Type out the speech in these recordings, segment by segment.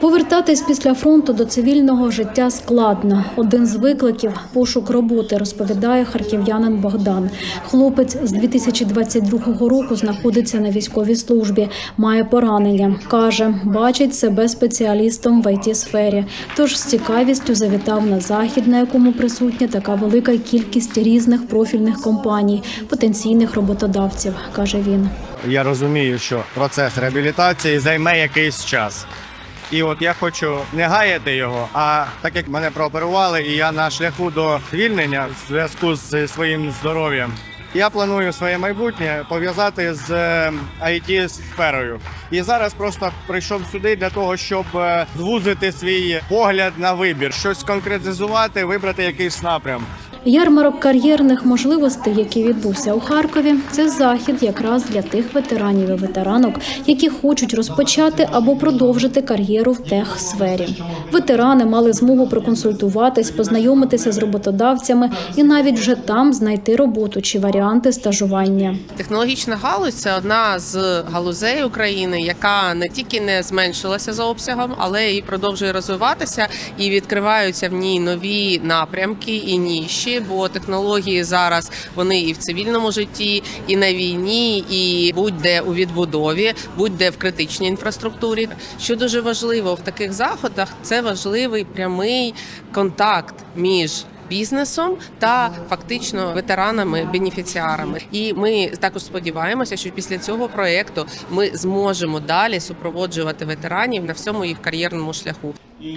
Повертатись після фронту до цивільного життя складно. Один з викликів пошук роботи, розповідає харків'янин Богдан. Хлопець з 2022 року знаходиться на військовій службі, має поранення. каже, бачить себе спеціалістом в it сфері. Тож з цікавістю завітав на захід, на якому присутня така велика кількість різних профільних компаній, потенційних роботодавців, каже він. Я розумію, що процес реабілітації займе якийсь час. І от я хочу не гаяти його, а так як мене прооперували, і я на шляху до звільнення в зв'язку з своїм здоров'ям. Я планую своє майбутнє пов'язати з it сферою. І зараз просто прийшов сюди для того, щоб е, звузити свій погляд на вибір, щось конкретизувати, вибрати якийсь напрям. Ярмарок кар'єрних можливостей, який відбувся у Харкові, це захід якраз для тих ветеранів і ветеранок, які хочуть розпочати або продовжити кар'єру в техсфері. Ветерани мали змогу проконсультуватись, познайомитися з роботодавцями і навіть вже там знайти роботу чи варіанти стажування. Технологічна галузь це одна з галузей України, яка не тільки не зменшилася за обсягом, але і продовжує розвиватися, і відкриваються в ній нові напрямки і ніші. Бо технології зараз вони і в цивільному житті, і на війні, і будь-де у відбудові, будь-де в критичній інфраструктурі. Що дуже важливо в таких заходах, це важливий прямий контакт між бізнесом та фактично ветеранами-бенефіціарами. І ми також сподіваємося, що після цього проекту ми зможемо далі супроводжувати ветеранів на всьому їх кар'єрному шляху.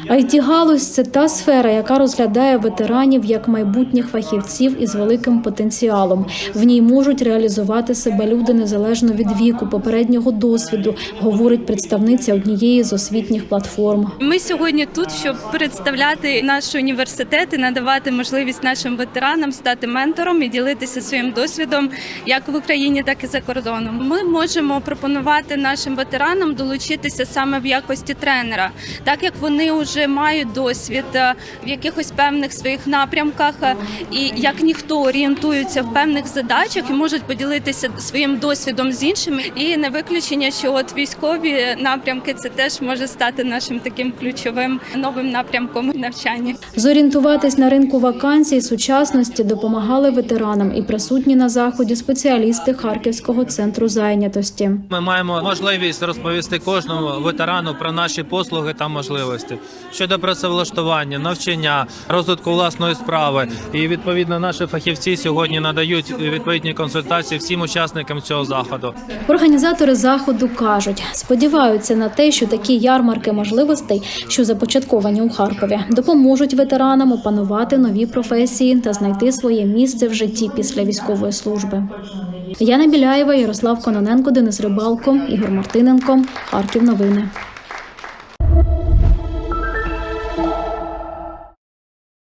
it галузь це та сфера, яка розглядає ветеранів як майбутніх фахівців із великим потенціалом. В ній можуть реалізувати себе люди незалежно від віку, попереднього досвіду, говорить представниця однієї з освітніх платформ. Ми сьогодні тут, щоб представляти наш університет і надавати можливість нашим ветеранам стати ментором і ділитися своїм досвідом як в Україні, так і за кордоном. Ми можемо пропонувати нашим ветеранам долучитися саме в якості тренера, так як вони вже мають досвід е, в якихось певних своїх напрямках, е, і як ніхто орієнтуються в певних задачах і можуть поділитися своїм досвідом з іншими. І не виключення, що от військові напрямки це теж може стати нашим таким ключовим новим напрямком навчання. Зорієнтуватись на ринку вакансій сучасності допомагали ветеранам і присутні на заході спеціалісти Харківського центру зайнятості. Ми маємо можливість розповісти кожному ветерану про наші послуги та можливості щодо працевлаштування, навчання, розвитку власної справи. І відповідно наші фахівці сьогодні надають відповідні консультації всім учасникам цього заходу. Організатори заходу кажуть, сподіваються на те, що такі ярмарки можливостей, що започатковані у Харкові, допоможуть ветеранам опанувати нові професії та знайти своє місце в житті після військової служби. Яна Біляєва, Ярослав Кононенко, Денис Рибалко, Ігор Мартиненко. Харків. Новини.